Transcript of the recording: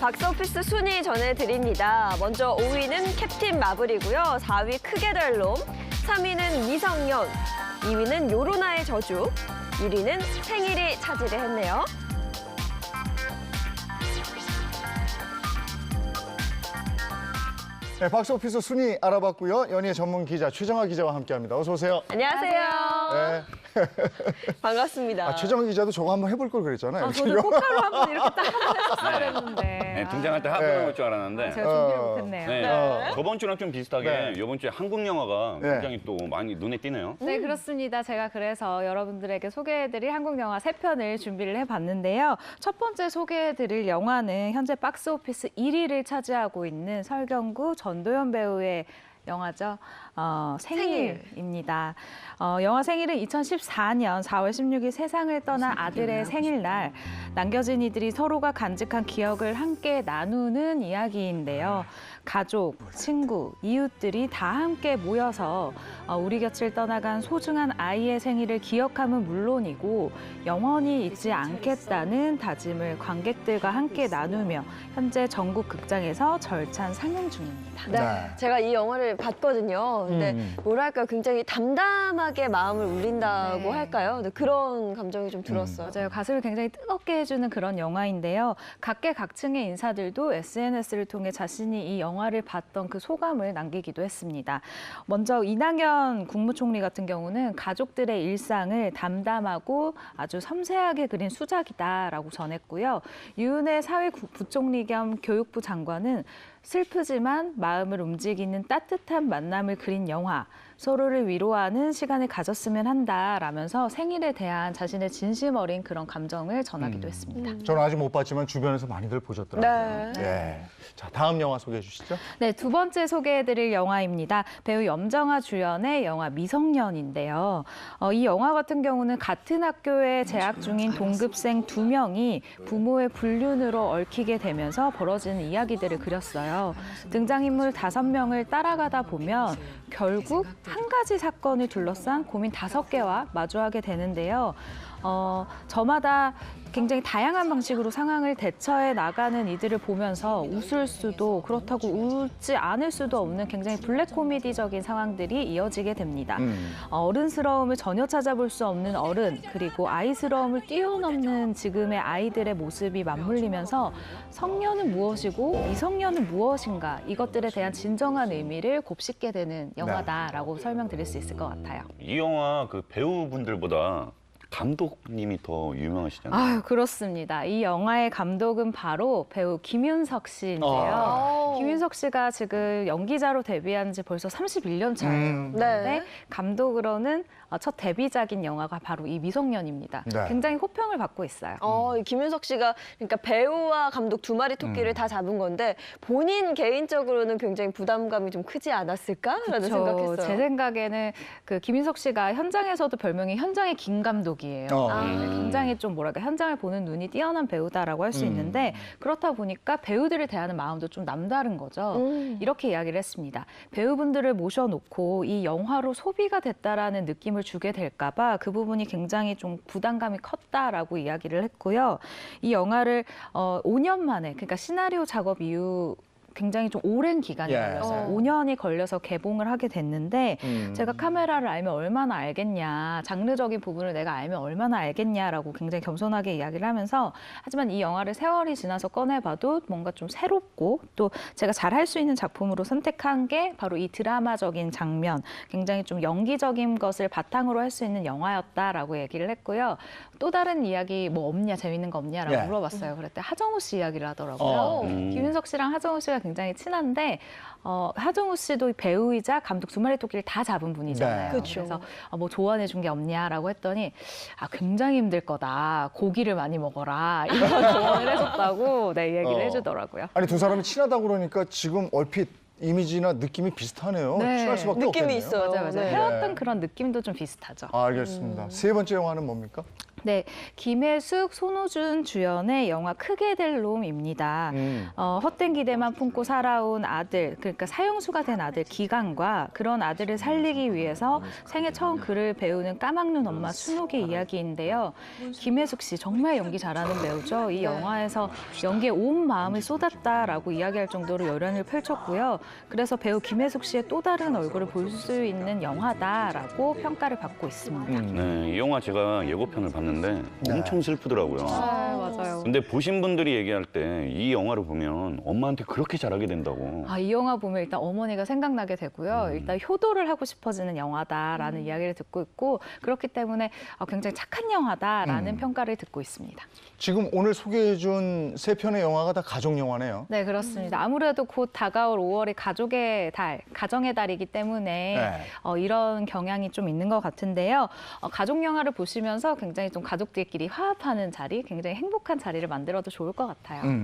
박스오피스 순위 전해드립니다. 먼저 5위는 캡틴 마블이고요. 4위 크게 될 놈, 3위는 미성년, 2위는 요로나의 저주, 1위는 생일이 차지를 했네요. 네, 박스오피스 순위 알아봤고요. 연예 전문 기자 최정아 기자와 함께합니다. 어서 오세요. 안녕하세요. 네. 반갑습니다. 아, 최정아 기자도 저거 한번 해볼 걸 그랬잖아요. 아, 저도 코카로 한번 이렇게 딱 했었어야 했는데. 네, 등장할 때 하고 네. 나올 줄 알았는데. 제가 준비를 어, 못했네요. 네. 네. 저번 주랑 좀 비슷하게 네. 이번 주에 한국 영화가 네. 굉장히 또 많이 눈에 띄네요. 네, 그렇습니다. 제가 그래서 여러분들에게 소개해드릴 한국 영화 세 편을 준비를 해봤는데요. 첫 번째 소개해드릴 영화는 현재 박스오피스 1위를 차지하고 있는 설경구 전도연 배우의 영화죠. 어, 생일입니다. 어, 영화 생일은 2014년 4월 16일 세상을 떠난 아들의 생일날 남겨진 이들이 서로가 간직한 기억을 함께 나누는 이야기인데요. 가족, 친구, 이웃들이 다 함께 모여서 어, 우리 곁을 떠나간 소중한 아이의 생일을 기억함은 물론이고 영원히 잊지 않겠다는 다짐을 관객들과 함께 나누며 현재 전국 극장에서 절찬 상영 중입니다. 네. 네. 제가 이 영화를 봤거든요. 근데 음. 뭐랄까 굉장히 담담하게 마음을 울린다고 네. 할까요? 근데 그런 감정이 좀 들었어요. 맞아요. 가슴을 굉장히 뜨겁게 해주는 그런 영화인데요. 각계각층의 인사들도 SNS를 통해 자신이 이 영화를 봤던 그 소감을 남기기도 했습니다. 먼저 이낙연 국무총리 같은 경우는 가족들의 일상을 담담하고 아주 섬세하게 그린 수작이다라고 전했고요. 유은혜 사회부총리 겸 교육부 장관은 슬프지만 마음을 움직이는 따뜻한 만남을 그린 영화, 서로를 위로하는 시간을 가졌으면 한다라면서 생일에 대한 자신의 진심 어린 그런 감정을 전하기도 했습니다. 저는 아직 못 봤지만 주변에서 많이들 보셨더라고요. 네. 예. 자, 다음 영화 소개해 주시죠. 네, 두 번째 소개해드릴 영화입니다. 배우 염정아 주연의 영화 미성년인데요. 어, 이 영화 같은 경우는 같은 학교에 재학 중인 동급생 두 명이 부모의 불륜으로 얽히게 되면서 벌어지는 이야기들을 그렸어요. 등장인물 다섯 명을 따라가다 보면 결국 한 가지 사건을 둘러싼 고민 다섯 개와 마주하게 되는데요. 어, 저마다 굉장히 다양한 방식으로 상황을 대처해 나가는 이들을 보면서 웃을 수도 그렇다고 웃지 않을 수도 없는 굉장히 블랙 코미디적인 상황들이 이어지게 됩니다. 음. 어, 어른스러움을 전혀 찾아볼 수 없는 어른 그리고 아이스러움을 뛰어넘는 지금의 아이들의 모습이 맞물리면서 성년은 무엇이고 미성년은 무엇인가 이것들에 대한 진정한 의미를 곱씹게 되는 영화다라고 설명드릴 수 있을 것 같아요. 이 영화 그 배우분들보다 감독님이 더 유명하시잖아요. 아유 그렇습니다. 이 영화의 감독은 바로 배우 김윤석 씨인데요. 아. 김윤석 씨가 지금 연기자로 데뷔한 지 벌써 31년 차예요. 음. 네. 네. 감독으로는 어, 첫 데뷔작인 영화가 바로 이 미성년입니다. 네. 굉장히 호평을 받고 있어요. 어, 이 김윤석 씨가 그러니까 배우와 감독 두 마리 토끼를 음. 다 잡은 건데 본인 개인적으로는 굉장히 부담감이 좀 크지 않았을까라는 그쵸. 생각했어요. 제 생각에는 그 김윤석 씨가 현장에서도 별명이 현장의 김 감독 이에요. 어. 아. 네, 굉장히 좀 뭐랄까 현장을 보는 눈이 뛰어난 배우다라고 할수 음. 있는데 그렇다 보니까 배우들을 대하는 마음도 좀 남다른 거죠. 음. 이렇게 이야기를 했습니다. 배우분들을 모셔놓고 이 영화로 소비가 됐다라는 느낌을 주게 될까봐 그 부분이 굉장히 좀 부담감이 컸다라고 이야기를 했고요. 이 영화를 어, 5년 만에 그러니까 시나리오 작업 이후 굉장히 좀 오랜 기간이 예. 걸려서요. 어. 5년이 걸려서 개봉을 하게 됐는데 음. 제가 카메라를 알면 얼마나 알겠냐, 장르적인 부분을 내가 알면 얼마나 알겠냐라고 굉장히 겸손하게 이야기를 하면서 하지만 이 영화를 세월이 지나서 꺼내봐도 뭔가 좀 새롭고 또 제가 잘 할 수 있는 작품으로 선택한 게 바로 이 드라마적인 장면, 굉장히 좀 연기적인 것을 바탕으로 할 수 있는 영화였다라고 얘기를 했고요. 또 다른 이야기 뭐 없냐, 재밌는 거 없냐라고 예. 물어봤어요. 그랬더니 하정우 씨 이야기를 하더라고요. 어. 음. 김윤석 씨랑 하정우 씨가 굉장히 친한데 어, 하정우 씨도 배우이자 감독 두 마리 토끼를 다 잡은 분이잖아요. 네. 그쵸. 래서 어, 뭐 조언해 준 게 없냐라고 했더니 아 굉장히 힘들 거다. 고기를 많이 먹어라. 이런 조언을 해줬다고 네 얘기를 어. 해주더라고요. 아니 두 사람이 친하다 그러니까 지금 얼핏 이미지나 느낌이 비슷하네요. 네. 친할 수밖에 느낌이 없겠네요. 있어요. 맞아요, 맞아요. 네. 해왔던 그런 느낌도 좀 비슷하죠. 아, 알겠습니다. 세 번째 영화는 뭡니까? 네, 김혜숙, 손호준 주연의 영화 크게 될 놈입니다. 음. 어, 헛된 기대만 품고 살아온 아들, 그러니까 사형수가 된 아들 기강과 그런 아들을 살리기 위해서 생애 처음 글을 배우는 까막눈 엄마 순옥의 이야기인데요. 김혜숙 씨 정말 연기 잘하는 배우죠. 이 영화에서 연기에 온 마음을 쏟았다라고 이야기할 정도로 열연을 펼쳤고요. 그래서 배우 김혜숙 씨의 또 다른 얼굴을 볼 수 있는 영화다라고 평가를 받고 있습니다. 음. 네, 이 영화 제가 예고편을 봤는데 엄청 슬프더라고요. 네, 맞아요. 근데 보신 분들이 얘기할 때 이 영화를 보면 엄마한테 그렇게 잘하게 된다고. 아, 이 영화 보면 일단 어머니가 생각나게 되고요. 음. 일단 효도를 하고 싶어지는 영화다라는 이야기를 듣고 있고 그렇기 때문에 아, 굉장히 착한 영화다라는 음. 평가를 듣고 있습니다. 지금 오늘 소개해준 세 편의 영화가 다 가족 영화네요. 네, 그렇습니다. 아무래도 곧 다가올 5월이 가족의 달, 가정의 달이기 때문에 네. 어, 이런 경향이 좀 있는 것 같은데요. 어, 가족 영화를 보시면서 굉장히 좀 가족들끼리 화합하는 자리, 굉장히 행복한 자리를 만들어도 좋을 것 같아요. 음.